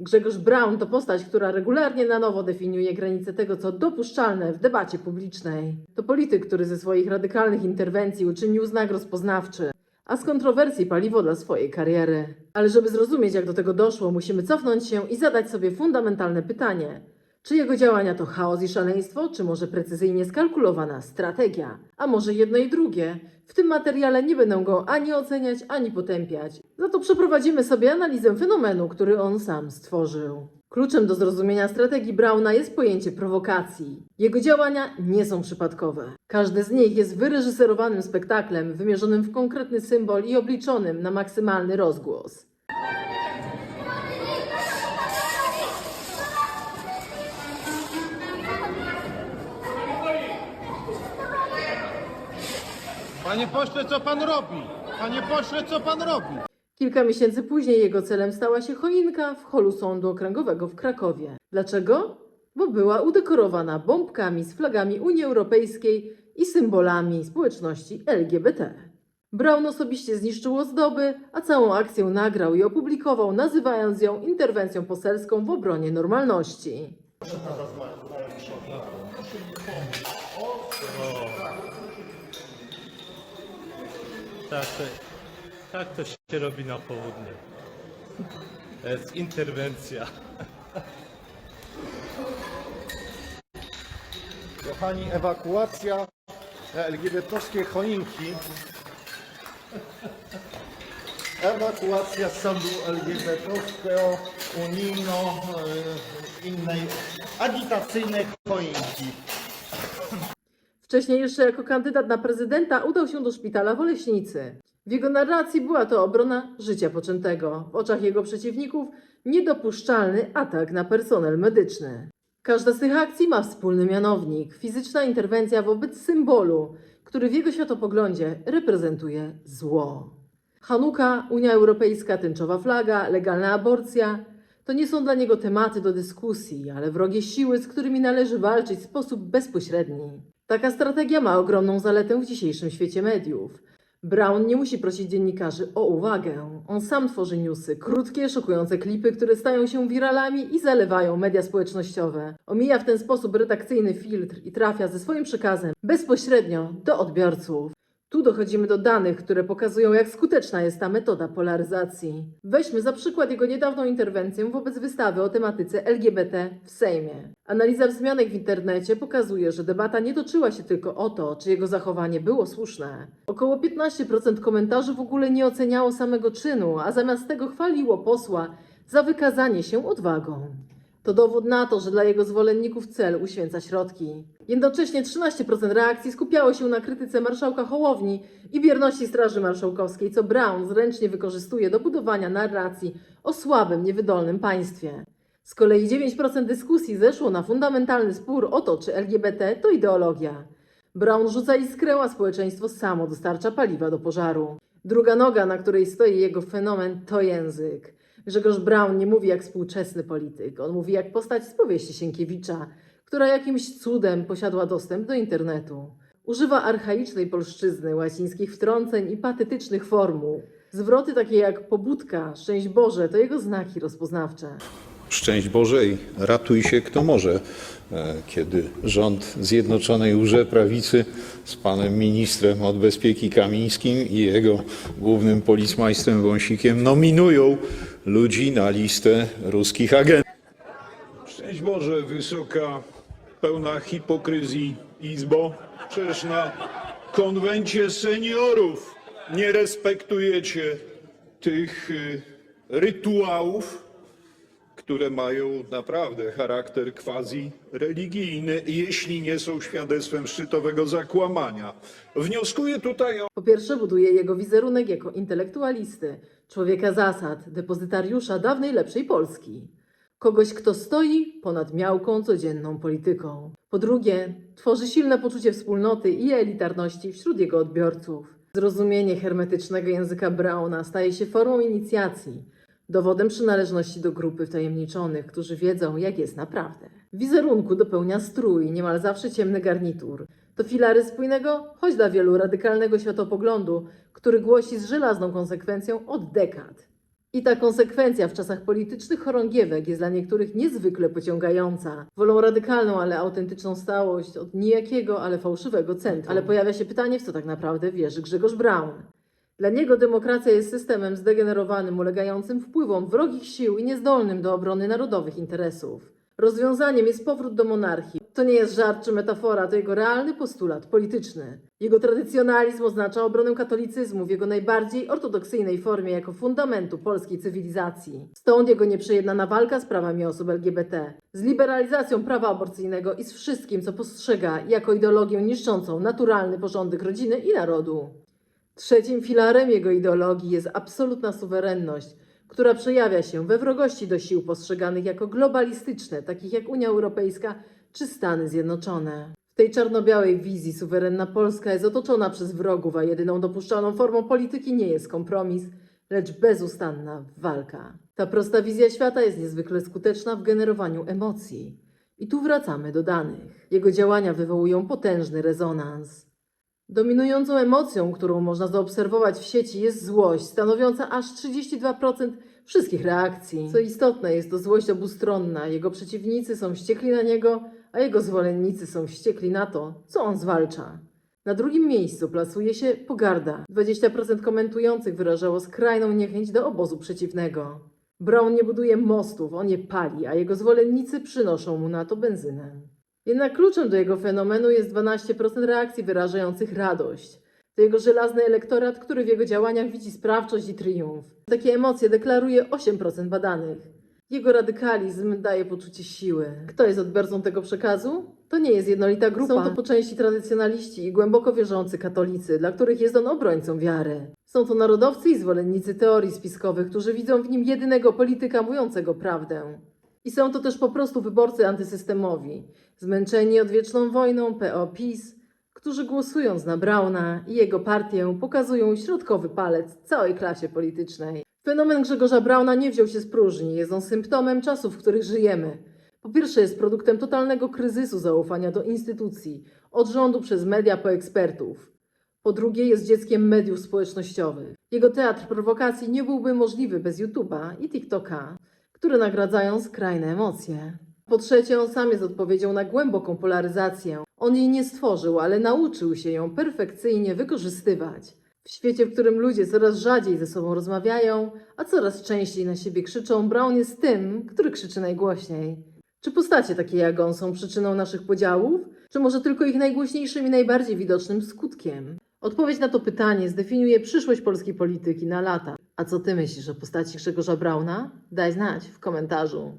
Grzegorz Braun to postać, która regularnie na nowo definiuje granice tego, co dopuszczalne w debacie publicznej. To polityk, który ze swoich radykalnych interwencji uczynił znak rozpoznawczy, a z kontrowersji paliwo dla swojej kariery. Ale żeby zrozumieć, jak do tego doszło, musimy cofnąć się i zadać sobie fundamentalne pytanie. Czy jego działania to chaos i szaleństwo, czy może precyzyjnie skalkulowana strategia? A może jedno i drugie? W tym materiale nie będę go ani oceniać, ani potępiać. Za to przeprowadzimy sobie analizę fenomenu, który on sam stworzył. Kluczem do zrozumienia strategii Brauna jest pojęcie prowokacji. Jego działania nie są przypadkowe. Każdy z nich jest wyreżyserowanym spektaklem, wymierzonym w konkretny symbol i obliczonym na maksymalny rozgłos. Panie pośle, co pan robi? Panie pośle, co pan robi? Kilka miesięcy później jego celem stała się choinka w holu Sądu Okręgowego w Krakowie. Dlaczego? Bo była udekorowana bombkami z flagami Unii Europejskiej i symbolami społeczności LGBT. Brown osobiście zniszczył ozdoby, a całą akcję nagrał i opublikował, nazywając ją interwencją poselską w obronie normalności. Tak to, tak to się robi na południe. To jest interwencja. Kochani, ewakuacja LGBT-owskiej choinki. Ewakuacja sądu LGBT-owskiego, unijno, e, innej agitacyjnej choinki. Wcześniej jeszcze jako kandydat na prezydenta udał się do szpitala w Oleśnicy. W jego narracji była to obrona życia poczętego. W oczach jego przeciwników niedopuszczalny atak na personel medyczny. Każda z tych akcji ma wspólny mianownik fizyczna interwencja wobec symbolu, który w jego światopoglądzie reprezentuje zło. Hanuka, Unia Europejska, tęczowa flaga, legalna aborcja to nie są dla niego tematy do dyskusji, ale wrogie siły, z którymi należy walczyć w sposób bezpośredni. Taka strategia ma ogromną zaletę w dzisiejszym świecie mediów. Brown nie musi prosić dziennikarzy o uwagę. On sam tworzy newsy, krótkie, szokujące klipy, które stają się wiralami i zalewają media społecznościowe. Omija w ten sposób redakcyjny filtr i trafia ze swoim przekazem bezpośrednio do odbiorców. Tu dochodzimy do danych, które pokazują, jak skuteczna jest ta metoda polaryzacji. Weźmy za przykład jego niedawną interwencję wobec wystawy o tematyce LGBT w Sejmie. Analiza wzmianek w internecie pokazuje, że debata nie toczyła się tylko o to, czy jego zachowanie było słuszne. Około 15% komentarzy w ogóle nie oceniało samego czynu, a zamiast tego chwaliło posła za wykazanie się odwagą. To dowód na to, że dla jego zwolenników cel uświęca środki. Jednocześnie 13% reakcji skupiało się na krytyce marszałka Hołowni i bierności Straży Marszałkowskiej, co Brown zręcznie wykorzystuje do budowania narracji o słabym, niewydolnym państwie. Z kolei 9% dyskusji zeszło na fundamentalny spór o to, czy LGBT to ideologia. Brown rzuca iskrę, a społeczeństwo samo dostarcza paliwa do pożaru. Druga noga, na której stoi jego fenomen, to język. Grzegorz Braun nie mówi jak współczesny polityk, on mówi jak postać z powieści Sienkiewicza, która jakimś cudem posiadła dostęp do internetu. Używa archaicznej polszczyzny, łacińskich wtrąceń i patetycznych formuł. Zwroty takie jak pobudka, szczęść Boże to jego znaki rozpoznawcze. Szczęść Boże i ratuj się kto może, E, kiedy rząd Zjednoczonej Łże Prawicy z panem ministrem od bezpieki Kamińskim i jego głównym policmajstrem Wąsikiem nominują ludzi na listę ruskich agentów. Szczęść Boże, wysoka, pełna hipokryzji Izbo. Przecież na konwencie seniorów nie respektujecie tych y, rytuałów, które mają naprawdę charakter quasi-religijny, jeśli nie są świadectwem szczytowego zakłamania. Wnioskuję tutaj o Po pierwsze, buduje jego wizerunek jako intelektualisty, człowieka zasad, depozytariusza dawnej lepszej Polski. Kogoś, kto stoi ponad miałką codzienną polityką. Po drugie, tworzy silne poczucie wspólnoty i elitarności wśród jego odbiorców. Zrozumienie hermetycznego języka Brauna staje się formą inicjacji, dowodem przynależności do grupy wtajemniczonych, którzy wiedzą, jak jest naprawdę. Wizerunku dopełnia strój, niemal zawsze ciemny garnitur. To filary spójnego, choć dla wielu radykalnego światopoglądu, który głosi z żelazną konsekwencją od dekad. I ta konsekwencja w czasach politycznych chorągiewek jest dla niektórych niezwykle pociągająca. Wolą radykalną, ale autentyczną stałość od nijakiego, ale fałszywego centrum. Ale pojawia się pytanie, w co tak naprawdę wierzy Grzegorz Braun. Dla niego demokracja jest systemem zdegenerowanym, ulegającym wpływom wrogich sił i niezdolnym do obrony narodowych interesów. Rozwiązaniem jest powrót do monarchii. To nie jest żart czy metafora, to jego realny postulat polityczny. Jego tradycjonalizm oznacza obronę katolicyzmu w jego najbardziej ortodoksyjnej formie jako fundamentu polskiej cywilizacji. Stąd jego nieprzejednana walka z prawami osób LGBT, z liberalizacją prawa aborcyjnego i z wszystkim, co postrzega jako ideologię niszczącą naturalny porządek rodziny i narodu. Trzecim filarem jego ideologii jest absolutna suwerenność, która przejawia się we wrogości do sił postrzeganych jako globalistyczne, takich jak Unia Europejska czy Stany Zjednoczone. W tej czarno-białej wizji suwerenna Polska jest otoczona przez wrogów, a jedyną dopuszczalną formą polityki nie jest kompromis, lecz bezustanna walka. Ta prosta wizja świata jest niezwykle skuteczna w generowaniu emocji. I tu wracamy do danych. Jego działania wywołują potężny rezonans. Dominującą emocją, którą można zaobserwować w sieci, jest złość, stanowiąca aż 32% wszystkich reakcji. Co istotne, jest to złość obustronna. Jego przeciwnicy są wściekli na niego, a jego zwolennicy są wściekli na to, co on zwalcza. Na drugim miejscu plasuje się pogarda. 20% komentujących wyrażało skrajną niechęć do obozu przeciwnego. Brown nie buduje mostów, on je pali, a jego zwolennicy przynoszą mu na to benzynę. Jednak kluczem do jego fenomenu jest 12% reakcji wyrażających radość. To jego żelazny elektorat, który w jego działaniach widzi sprawczość i triumf. Takie emocje deklaruje 8% badanych. Jego radykalizm daje poczucie siły. Kto jest odbiorcą tego przekazu? To nie jest jednolita grupa. Są to po części tradycjonaliści i głęboko wierzący katolicy, dla których jest on obrońcą wiary. Są to narodowcy i zwolennicy teorii spiskowych, którzy widzą w nim jedynego polityka mówiącego prawdę. I są to też po prostu wyborcy antysystemowi, zmęczeni odwieczną wojną PO-PiS, którzy głosując na Brauna i jego partię pokazują środkowy palec całej klasie politycznej. Fenomen Grzegorza Brauna nie wziął się z próżni, jest on symptomem czasów, w których żyjemy. Po pierwsze jest produktem totalnego kryzysu zaufania do instytucji, od rządu przez media po ekspertów. Po drugie jest dzieckiem mediów społecznościowych. Jego teatr prowokacji nie byłby możliwy bez YouTube'a i TikToka, które nagradzają skrajne emocje. Po trzecie, on sam jest odpowiedzią na głęboką polaryzację. On jej nie stworzył, ale nauczył się ją perfekcyjnie wykorzystywać. W świecie, w którym ludzie coraz rzadziej ze sobą rozmawiają, a coraz częściej na siebie krzyczą, Brown jest tym, który krzyczy najgłośniej. Czy postacie takie jak on są przyczyną naszych podziałów, czy może tylko ich najgłośniejszym i najbardziej widocznym skutkiem? Odpowiedź na to pytanie zdefiniuje przyszłość polskiej polityki na lata. A co ty myślisz o postaci Grzegorza Brauna? Daj znać w komentarzu.